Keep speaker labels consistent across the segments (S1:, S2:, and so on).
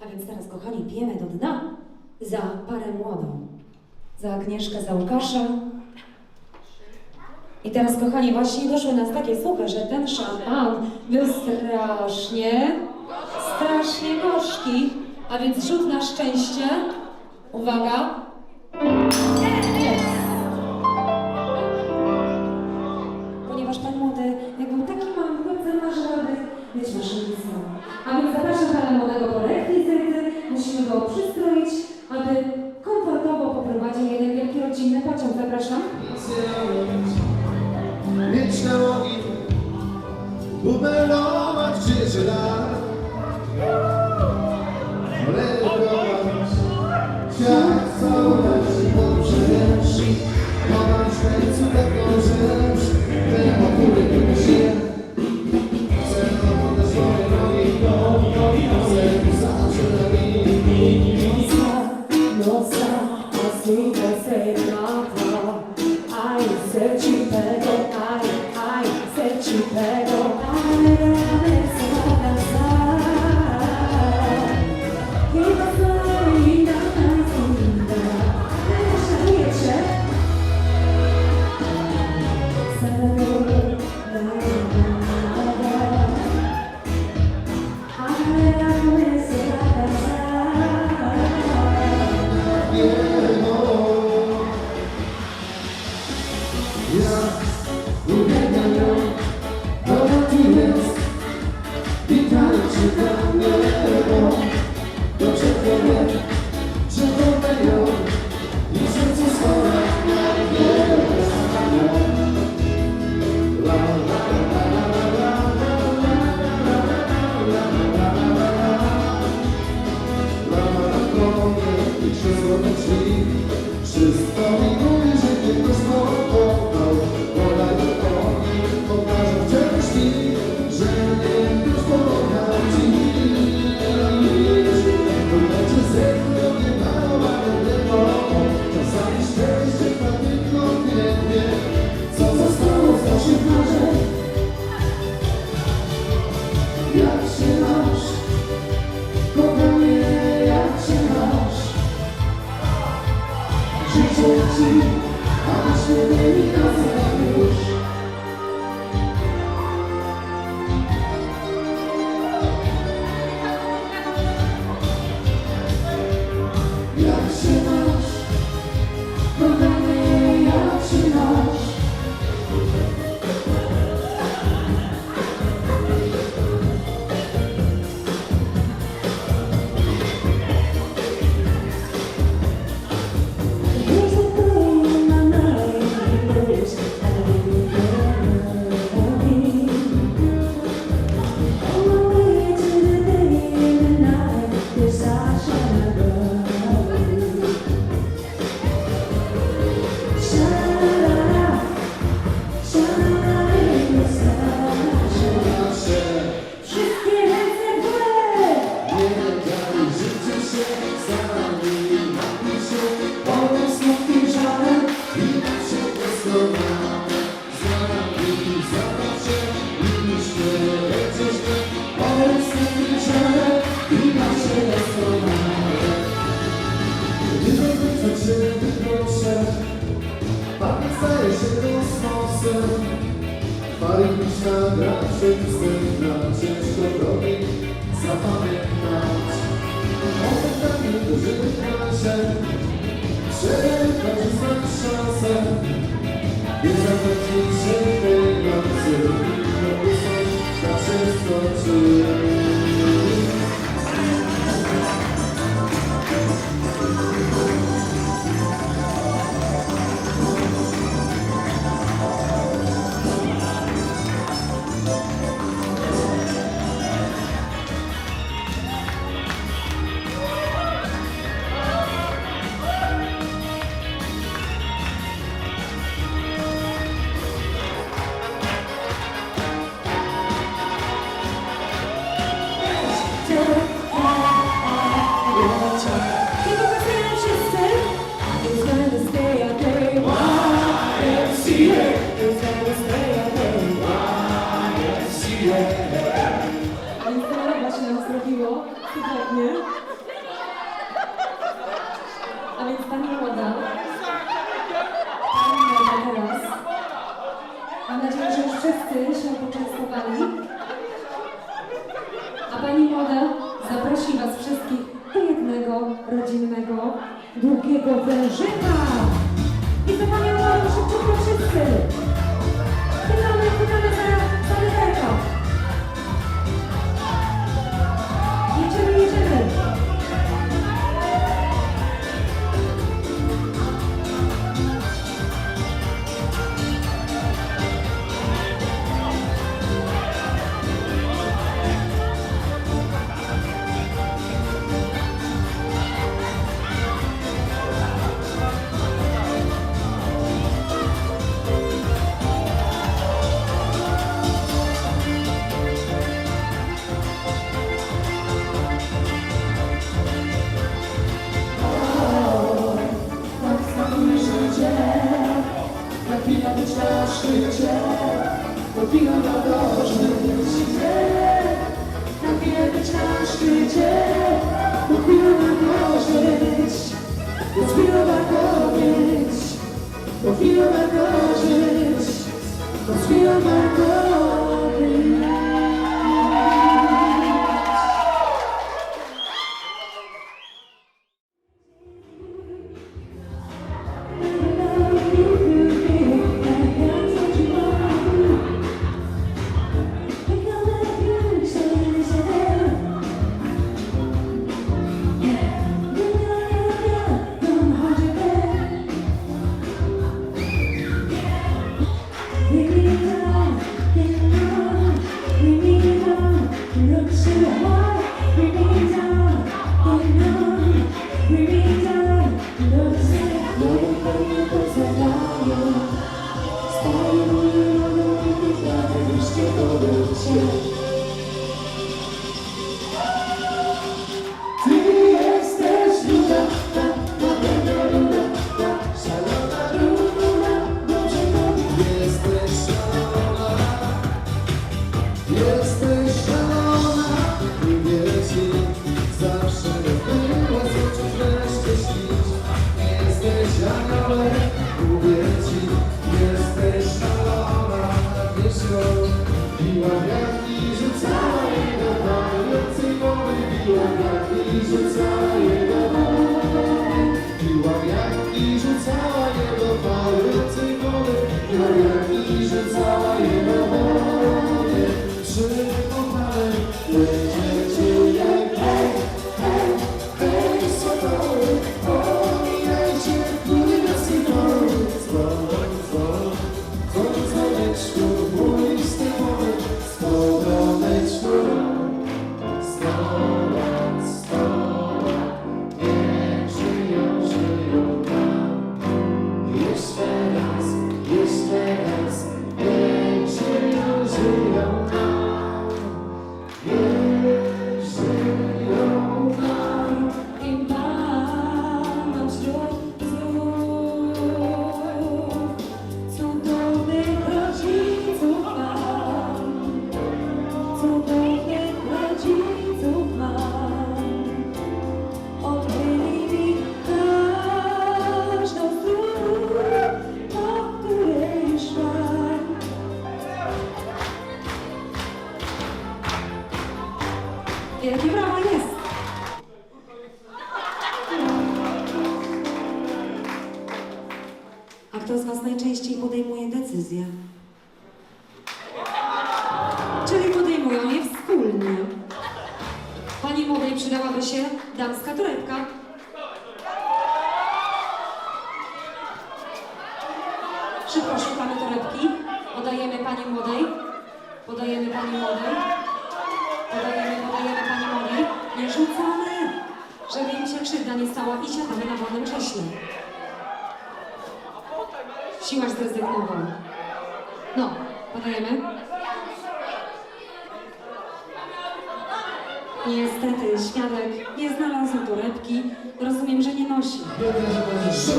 S1: A więc teraz, kochani, pijemy do dna za parę młodą. Za Agnieszkę, za Łukasza. I teraz, kochani, właśnie doszły nas takie słuchy, że ten szampan był strasznie, strasznie gorzki. A więc rzut na szczęście. Uwaga. go przystroić, aby komfortowo poprowadził jeden wielki rodzinny pociąg. Zapraszam.
S2: Mieć na nogi, bubelować życie lat, legować, świat całować i poprzeć, kochać w końcu tego, że
S1: Jesus saved my
S2: Chryste, faryjska gra przedwstępna, ciężko drogi. Zapamiętać. Oddanie dożywa się, przekorzystać szansę, by zapłacić się tej nocy, to wysłać na wszystko czym.
S1: Wszyscy się poczęstowali. A pani młoda zaprosi was wszystkich do jednego rodzinnego, długiego wężyka. I za panią młodą szybciutko wszyscy.
S2: Let's feel my presence. Feel my presence. 谢谢。Jeszcze raz, jeszcze raz,
S1: przydałaby się damska torebka. Szybko szukamy torebki. Podajemy Pani młodej. Podajemy Pani młodej. Podajemy, podajemy Pani młodej. Nie rzucamy, żeby im się krzywda nie stała i siadamy na wolnym krześle. Siłaż zrezygnował. No, podajemy. Niestety, świadek nie znalazł torebki. Rozumiem, że nie nosi. Jest.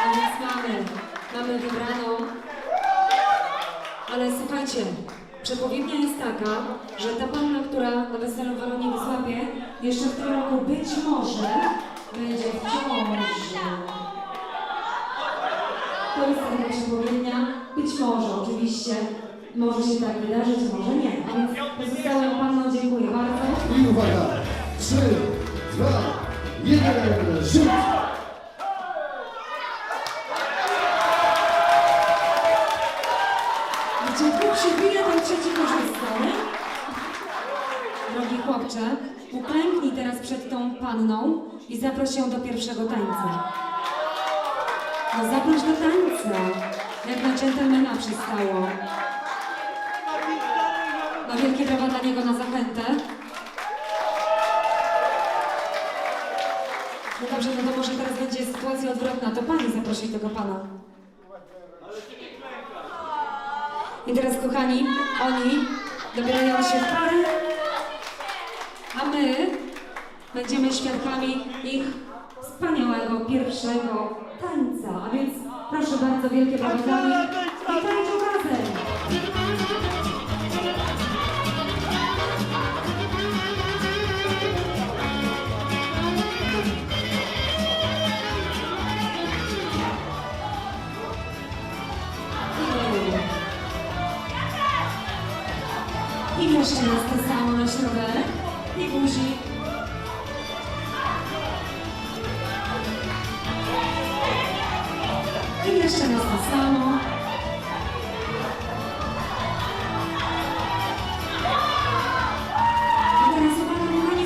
S1: A więc mamy, mamy wybraną. Ale słuchajcie, przepowiednia jest taka, że ta panna, która na weselu Weroniki złapie, jeszcze w tym roku być może będzie w ciąży. To jest taka przepowiednia. Być może, oczywiście, może się tak wydarzyć, może nie. A więc pozostałym panom dziękuję bardzo.
S2: I uwaga, trzy, dwa, jeden, rzut!
S1: Gdzie Bóg przybije, ten trzeci korzysta, nie? Drogi chłopcze, uklęknij teraz przed tą panną i zaproś ją do pierwszego tańca. No zaproś do tańca, jak na dżentelmena przystało. No wielkie brawa dla niego na zachętę. No dobrze, no to może teraz będzie sytuacja odwrotna. To pani zaprosi tego pana. I teraz, kochani, oni dobierają się w pary, a my będziemy świadkami ich wspaniałego pierwszego tańca. A więc proszę bardzo, wielkie brawa dla nich i i guzik. I jeszcze raz to samo. Uwaga, kochani,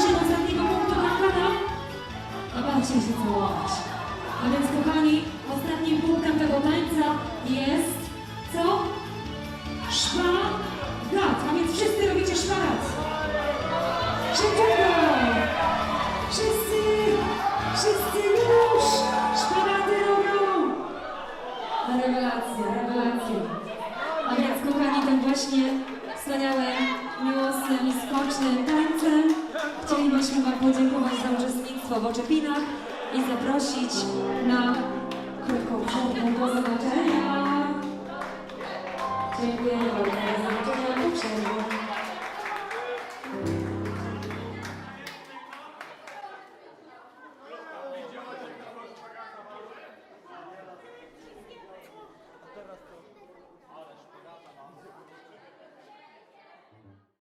S1: się do ostatniego punktu. I bawcie się całować. A więc, kochani, ostatnim punktem tego tańca jest co? Szpagat. Podziękować za uczestnictwo w Oczepinach i zaprosić na krótką przerwę. Do zobaczenia. Dziękuję bardzo. Do zobaczenia po przerwie.